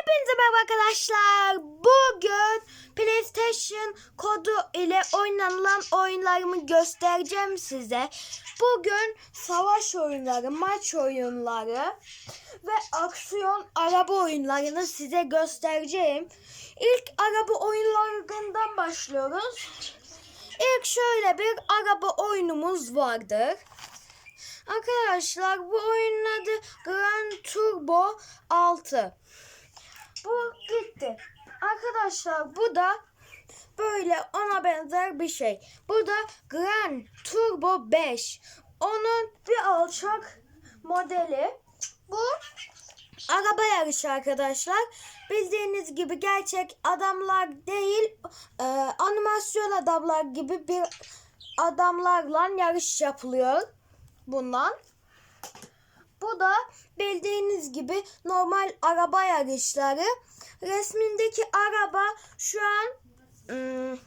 Hepinize merhaba arkadaşlar. Bugün PlayStation kodu ile oynanılan oyunlarımı göstereceğim size. Bugün savaş oyunları, maç oyunları ve aksiyon araba oyunlarını size göstereceğim. İlk araba oyunlarından başlıyoruz. İlk şöyle bir araba oyunumuz vardır. Arkadaşlar bu oyunun adı Gran Turbo 6. Bu gitti. Arkadaşlar bu da böyle ona benzer bir şey. Bu da Gran Turbo 5. Onun bir alçak modeli. Bu araba yarışı arkadaşlar. Bildiğiniz gibi gerçek adamlar değil e, animasyon adamlar gibi bir adamlarla yarış yapılıyor bundan. Bu da bildiğiniz gibi normal araba yarışları. Resmindeki araba şu an hmm,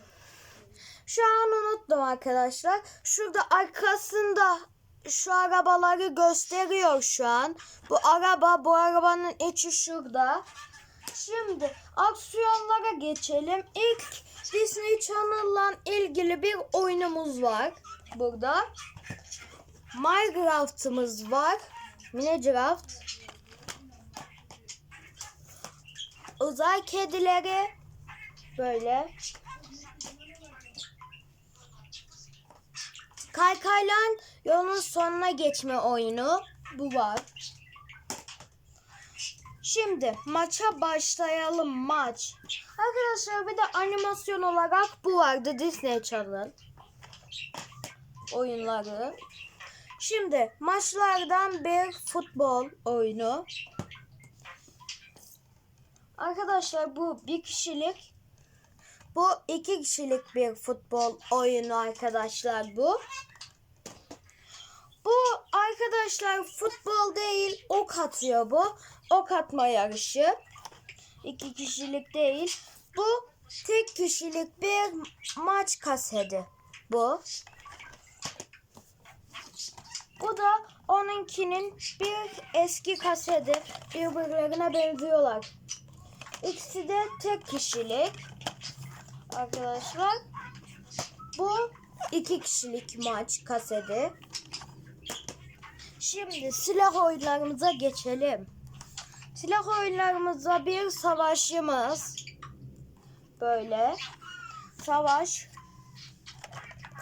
şu an unuttum arkadaşlar. Şurada arkasında şu arabaları gösteriyor şu an. Bu araba bu arabanın içi şurada. Şimdi aksiyonlara geçelim. İlk Disney Channel'la ilgili bir oyunumuz var burada. Minecraft'ımız var. Minecraft. Uzay kedileri böyle. Kaykaylan yolun sonuna geçme oyunu. Bu var. Şimdi maça başlayalım maç. Arkadaşlar bir de animasyon olarak bu vardı Disney Channel oyunları. Şimdi maçlardan bir futbol oyunu. Arkadaşlar bu bir kişilik. Bu iki kişilik bir futbol oyunu arkadaşlar bu. Bu arkadaşlar futbol değil ok atıyor bu. Ok atma yarışı. İki kişilik değil. Bu tek kişilik bir maç kaseti. Bu. Bu da onunkinin bir eski kaseti. Birbirlerine benziyorlar. İkisi de tek kişilik. Arkadaşlar. Bu iki kişilik maç kaseti. Şimdi silah oyunlarımıza geçelim. Silah oyunlarımızda bir savaşçımız. Böyle. Savaş.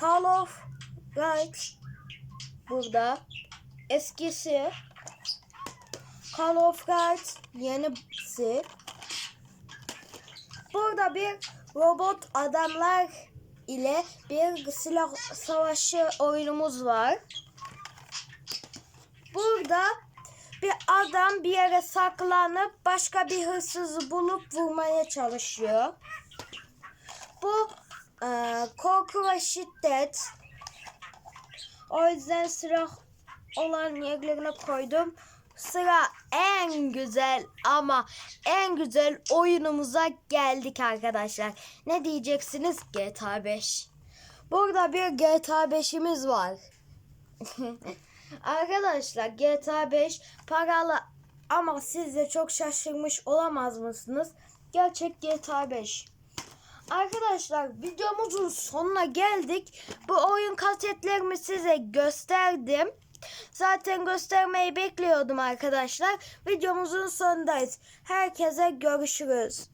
Call of Duty burada. Eskisi Call of Duty yenisi. Burada bir robot adamlar ile bir silah savaşı oyunumuz var. Burada bir adam bir yere saklanıp başka bir hırsızı bulup vurmaya çalışıyor. Bu e, korku ve şiddet. O yüzden sıra olan yerlerine koydum. Sıra en güzel ama en güzel oyunumuza geldik arkadaşlar. Ne diyeceksiniz? GTA 5. Burada bir GTA 5'imiz var. arkadaşlar GTA 5 paralı ama siz de çok şaşırmış olamaz mısınız? Gerçek GTA 5. Arkadaşlar videomuzun sonuna geldik. Bu oyun kasetlerimi size gösterdim. Zaten göstermeyi bekliyordum arkadaşlar. Videomuzun sonundayız. Herkese görüşürüz.